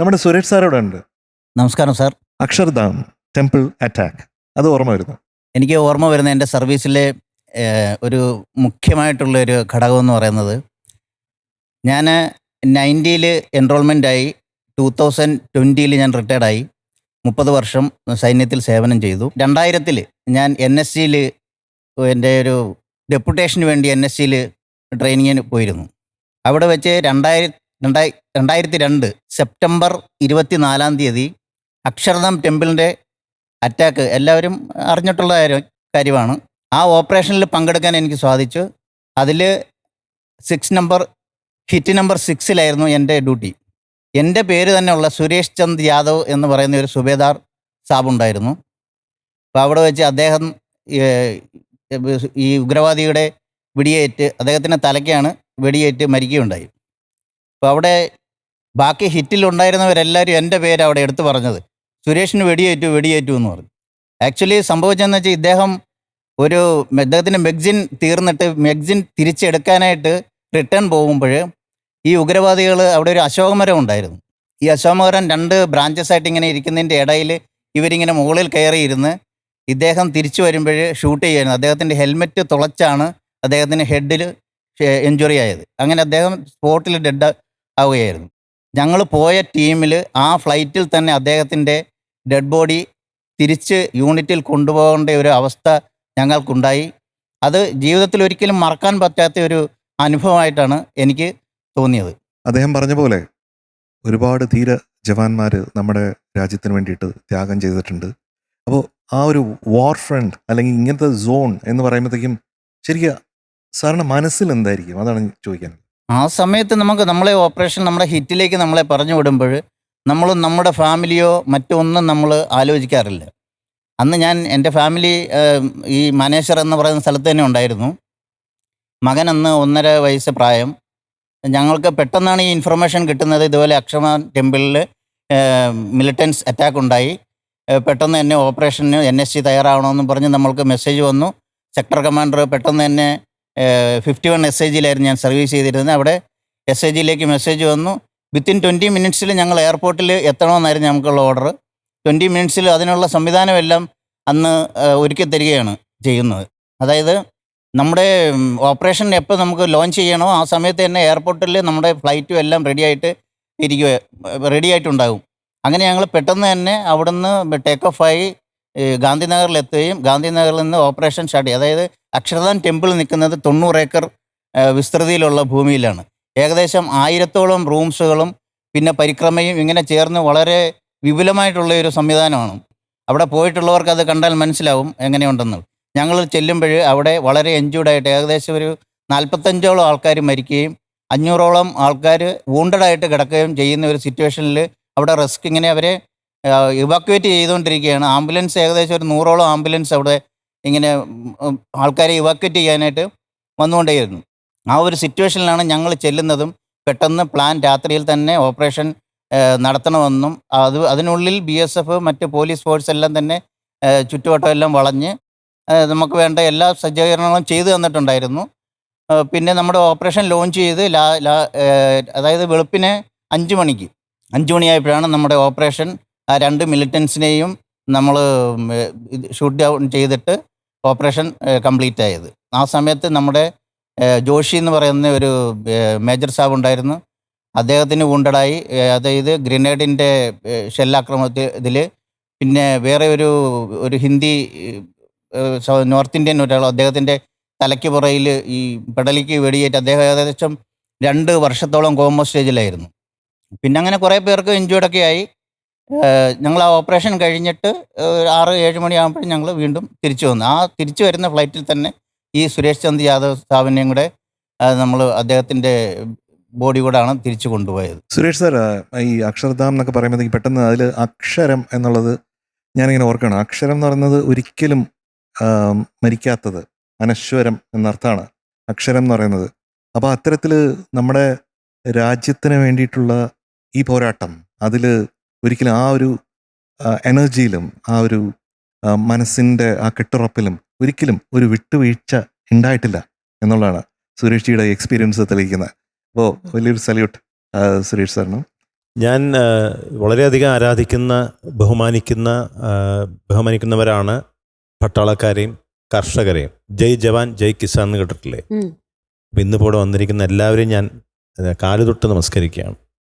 നമ്മുടെ സുരേഷ് സാർ ഇവിടെ ഉണ്ട്? നമസ്കാരം സാർ. Akshardham temple attack. അത് ഓർമ്മ വരുന്നു. എനിക്ക് ഓർമ്മ വരുന്ന എന്റെ സർവീസിലെ ഒരു മുഖ്യമായിട്ടുള്ള ഒരു ഘടകം എന്ന് പറയുന്നത് ഞാൻ നയന്റിയിൽ എൻറോൾമെന്റായി ടൂ തൗസൻഡ് ട്വന്റിയിൽ ഞാൻ റിട്ടയർഡായി. മുപ്പത് വർഷം സൈന്യത്തിൽ സേവനം ചെയ്തു. രണ്ടായിരത്തിൽ ഞാൻ എൻ എസ് സിയിൽ എന്റെ ഒരു ഡെപ്യൂട്ടേഷന് വേണ്ടി എൻ എസ് സിയിൽ ട്രെയിനിങ്ങിന് പോയിരുന്നു. അവിടെ വെച്ച് രണ്ടായിര രണ്ടായി രണ്ടായിരത്തി രണ്ട് സെപ്റ്റംബർ ഇരുപത്തിനാലാം തീയതി അക്ഷർധാം ടെമ്പിളിന്റെ അറ്റാക്ക് എല്ലാവരും അറിഞ്ഞിട്ടുള്ള കാര്യമാണ്. ആ ഓപ്പറേഷനിൽ പങ്കെടുക്കാൻ എനിക്ക് സാധിച്ചു. അതിൽ സിക്സ് നമ്പർ ഹിറ്റ് നമ്പർ സിക്സിലായിരുന്നു എന്റെ ഡ്യൂട്ടി. എന്റെ പേര് തന്നെയുള്ള സുരേഷ് ചന്ദ് യാദവ് എന്ന് പറയുന്ന ഒരു സുബേദാർ സാബ് ഉണ്ടായിരുന്നു. അപ്പോൾ അവിടെ വെച്ച് അദ്ദേഹം ഈ ഉഗ്രവാദിയുടെ വെടിയേറ്റ് അദ്ദേഹത്തിന്റെ തലയ്ക്കാണ് വെടിയേറ്റ് മരിക്കുകയുണ്ടായി. അപ്പോൾ അവിടെ ബാക്കി ഹിറ്റിലുണ്ടായിരുന്നവരെല്ലാവരും എന്റെ പേര് അവിടെ എടുത്തു പറഞ്ഞത്. സുരേഷിന് വെടിയേറ്റു വെടിയേറ്റു എന്ന് പറഞ്ഞു. ആക്ച്വലി സംഭവിച്ചതെന്ന് വെച്ചാൽ ഇദ്ദേഹം ഒരു ഇദ്ദേഹത്തിന്റെ മെഗ്സിൻ തീർന്നിട്ട് മെഗ്സിൻ തിരിച്ചെടുക്കാനായിട്ട് റിട്ടേൺ പോകുമ്പോൾ ഈ ഉഗ്രവാദികൾ അവിടെ ഒരു അശോകമരം ഉണ്ടായിരുന്നു. ഈ അശോകമരം രണ്ട് ബ്രാഞ്ചസ് ആയിട്ട് ഇങ്ങനെ ഇരിക്കുന്നതിന്റെ ഇടയിൽ ഇവരിങ്ങനെ മുകളിൽ കയറിയിരുന്ന് ഇദ്ദേഹം തിരിച്ചു വരുമ്പോൾ ഷൂട്ട് ചെയ്യുന്നു അദ്ദേഹത്തിന്റെ ഹെൽമെറ്റ് തുളച്ചാണ് അദ്ദേഹത്തിന്റെ ഹെഡിൽ എഞ്ചുറി ആയത്. അങ്ങനെ അദ്ദേഹം സ്പോട്ടിൽ ഡെഡ് ആവുകയായിരുന്നു. ഞങ്ങൾ പോയ ടീമിൽ ആ ഫ്ലൈറ്റിൽ തന്നെ അദ്ദേഹത്തിന്റെ ഡെഡ് ബോഡി തിരിച്ച് യൂണിറ്റിൽ കൊണ്ടുപോകേണ്ട ഒരു അവസ്ഥ ഞങ്ങൾക്കുണ്ടായി. അത് ജീവിതത്തിൽ ഒരിക്കലും മറക്കാൻ പറ്റാത്ത ഒരു അനുഭവമായിട്ടാണ് എനിക്ക് തോന്നിയത്. അദ്ദേഹം പറഞ്ഞ പോലെ ഒരുപാട് ധീര ജവാന്മാർ നമ്മുടെ രാജ്യത്തിന് വേണ്ടിയിട്ട് ത്യാഗം ചെയ്തിട്ടുണ്ട്. അപ്പോൾ ആ ഒരു വാർ ഫ്രണ്ട് അല്ലെങ്കിൽ ഇങ്ങനത്തെ സോൺ എന്ന് പറയുമ്പോഴത്തേക്കും ശരിക്കും സാറിന് മനസ്സിൽ എന്തായിരിക്കും അതാണ് ചോദിക്കാൻ ആ സമയത്ത് നമുക്ക് നമ്മളെ ഓപ്പറേഷൻ നമ്മുടെ ഹിറ്റിലേക്ക് നമ്മളെ പറഞ്ഞു വിടുമ്പോൾ നമ്മൾ നമ്മുടെ ഫാമിലിയോ മറ്റൊന്നും നമ്മൾ ആലോചിക്കാറില്ല. അന്ന് ഞാൻ എന്റെ ഫാമിലി ഈ മനേശ്വർ എന്ന് പറയുന്ന സ്ഥലത്ത് തന്നെ ഉണ്ടായിരുന്നു. മകൻ അന്ന് ഒന്നര വയസ്സ് പ്രായം. ഞങ്ങൾക്ക് പെട്ടെന്നാണ് ഈ ഇൻഫർമേഷൻ കിട്ടുന്നത്. ഇതുപോലെ അക്ഷമ ടെമ്പിളിൽ മിലിറ്റൻസ് അറ്റാക്ക് ഉണ്ടായി. പെട്ടെന്ന് തന്നെ ഓപ്പറേഷന് എൻ എസ് സി തയ്യാറാവണമെന്ന് പറഞ്ഞ് നമ്മൾക്ക് മെസ്സേജ് വന്നു. സെക്ടർ കമാൻഡർ പെട്ടെന്ന് തന്നെ ഫിഫ്റ്റി വൺ എസ് ഐ ജിയിലായിരുന്നു ഞാൻ സർവീസ് ചെയ്തിരുന്നത്. അവിടെ എസ് ഐ ജിയിലേക്ക് മെസ്സേജ് വന്നു. വിത്തിൻ ട്വന്റി മിനിറ്റ്സിൽ ഞങ്ങൾ എയർപോർട്ടിൽ എത്തണമെന്നായിരുന്നു ഞങ്ങൾക്കുള്ള ഓർഡർ ട്വന്റി മിനിറ്റ്സിൽ അതിനുള്ള സംവിധാനമെല്ലാം അന്ന് ഒരുക്കി തരികയാണ് ചെയ്യുന്നത്. അതായത് നമ്മുടെ ഓപ്പറേഷൻ എപ്പോൾ നമുക്ക് ലോഞ്ച് ചെയ്യണോ ആ സമയത്ത് തന്നെ എയർപോർട്ടിൽ നമ്മുടെ ഫ്ലൈറ്റും എല്ലാം റെഡി ആയിട്ട് ഇരിക്കുക റെഡി ആയിട്ടുണ്ടാകും അങ്ങനെ ഞങ്ങൾ പെട്ടെന്ന് തന്നെ അവിടുന്ന് ടേക്ക് ഓഫായി ഗാന്ധിനഗറിൽ എത്തുകയും ഗാന്ധിനഗറിൽ നിന്ന് ഓപ്പറേഷൻ സ്റ്റാർട്ട് ചെയ്യും അതായത് അക്ഷരധാം ടെമ്പിൾ നിൽക്കുന്നത് തൊണ്ണൂറ് ഏക്കർ വിസ്തൃതിയിലുള്ള ഭൂമിയിലാണ്. ഏകദേശം ആയിരത്തോളം റൂംസുകളും പിന്നെ പരിക്രമയും ഇങ്ങനെ ചേർന്ന് വളരെ വിപുലമായിട്ടുള്ള ഒരു സംവിധാനമാണ്. അവിടെ പോയിട്ടുള്ളവർക്ക് അത് കണ്ടാൽ മനസ്സിലാവും എങ്ങനെയുണ്ടെന്ന്. ഞങ്ങൾ ചെല്ലുമ്പോൾ അവിടെ വളരെ എൻജോയ്ഡായിട്ട് ഏകദേശം ഒരു നാൽപ്പത്തഞ്ചോളം ആൾക്കാർ മരിക്കുകയും അഞ്ഞൂറോളം ആൾക്കാർ വൂണ്ടഡായിട്ട് കിടക്കുകയും ചെയ്യുന്ന ഒരു സിറ്റുവേഷനിൽ അവിടെ റിസ്ക് ഇങ്ങനെ അവരെ ഇവാക്യുവേറ്റ് ചെയ്തുകൊണ്ടിരിക്കുകയാണ്. ആംബുലൻസ് ഏകദേശം ഒരു നൂറോളം ആംബുലൻസ് അവിടെ ഇങ്ങനെ ആൾക്കാരെ ഇവാക്വേറ്റ് ചെയ്യാനായിട്ട് വന്നുകൊണ്ടേയിരുന്നു. ആ ഒരു സിറ്റുവേഷനിലാണ് ഞങ്ങൾ ചെല്ലുന്നതും പെട്ടെന്ന് പ്ലാൻ രാത്രിയിൽ തന്നെ ഓപ്പറേഷൻ നടത്തണമെന്നും അത് അതിനുള്ളിൽ ബി എസ് എഫ് മറ്റ് പോലീസ് ഫോഴ്സ് എല്ലാം തന്നെ ചുറ്റുവട്ടമെല്ലാം വളഞ്ഞ് നമുക്ക് വേണ്ട എല്ലാ സജ്ജീകരണങ്ങളും ചെയ്തു തന്നിട്ടുണ്ടായിരുന്നു. പിന്നെ നമ്മുടെ ഓപ്പറേഷൻ ലോഞ്ച് ചെയ്ത് ലാ ലാ അതായത് വെളുപ്പിന് അഞ്ച് മണിക്ക് അഞ്ച് മണിയായപ്പോഴാണ് നമ്മുടെ ഓപ്പറേഷൻ ആ രണ്ട് മിലിറ്റൻസിനെയും നമ്മൾ ഷൂട്ട് ഡൗൺ ചെയ്തിട്ട് ഓപ്പറേഷൻ കംപ്ലീറ്റ് ആയത്. ആ സമയത്ത് നമ്മുടെ ജോഷി എന്ന് പറയുന്ന ഒരു മേജർ സാബ് ഉണ്ടായിരുന്നു. അദ്ദേഹത്തിന് ഏഹ്, അതായത് ഗ്രനേഡിന്റെ ഷെല്ലാക്രമണത്തിൽ ഇതിൽ പിന്നെ വേറെ ഒരു ഒരു ഹിന്ദി നോർത്ത് ഇന്ത്യൻ ഒരാൾ അദ്ദേഹത്തിന്റെ തലയ്ക്ക് പുറയിൽ ഈ പെടലിക്ക് വെടിയേറ്റ് അദ്ദേഹം ഏകദേശം രണ്ട് വർഷത്തോളം കോമ സ്റ്റേജിലായിരുന്നു. പിന്നെ അങ്ങനെ കുറേ പേർക്ക് ഇഞ്ചുർഡൊക്കെ ആയി. ഞങ്ങൾ ആ ഓപ്പറേഷൻ കഴിഞ്ഞിട്ട് ആറ് ഏഴ് മണിയാകുമ്പോഴും ഞങ്ങൾ വീണ്ടും തിരിച്ചു വന്നു. ആ തിരിച്ചു വരുന്ന ഫ്ലൈറ്റിൽ തന്നെ ഈ സുരേഷ് ചന്ദ് യാദവ് സാബിനെയും കൂടെ നമ്മൾ അദ്ദേഹത്തിന്റെ ബോഡി കൂടാണ് തിരിച്ചു കൊണ്ടുപോയത്. സുരേഷ് സാർ ഈ അക്ഷർധാം എന്നൊക്കെ പറയുമ്പോഴത്തേക്ക് പെട്ടെന്ന് അതിൽ അക്ഷരം എന്നുള്ളത് ഞാനിങ്ങനെ ഓർക്കണം അക്ഷരം എന്ന് പറയുന്നത് ഒരിക്കലും മരിക്കാത്തത് അനശ്വരം എന്നർത്ഥമാണ്. അക്ഷരം എന്ന് പറയുന്നത്. അപ്പോൾ അത്തരത്തിൽ നമ്മുടെ രാജ്യത്തിന് വേണ്ടിയിട്ടുള്ള ഈ പോരാട്ടം അതിൽ ഒരിക്കലും ആ ഒരു എനർജിയിലും ആ ഒരു മനസ്സിന്റെ ആ കെട്ടുറപ്പിലും ഒരിക്കലും ഒരു വിട്ടുവീഴ്ച ഉണ്ടായിട്ടില്ല എന്നുള്ളതാണ് സുരേഷ് ജിയുടെ എക്സ്പീരിയൻസ് തെളിയിക്കുന്നത്. അപ്പോൾ വലിയൊരു സല്യൂട്ട് സുരേഷ് സാറിനും. ഞാൻ വളരെയധികം ആരാധിക്കുന്ന ബഹുമാനിക്കുന്ന ബഹുമാനിക്കുന്നവരാണ് പട്ടാളക്കാരെയും കർഷകരെയും. ജയ് ജവാൻ ജയ് കിസാൻ എന്ന് കേട്ടിട്ടില്ലേ? ഇന്നിപ്പോൾ ഇവിടെ വന്നിരിക്കുന്ന എല്ലാവരെയും ഞാൻ കാലു കാലുതൊട്ട് നമസ്കരിക്കുകയാണ്.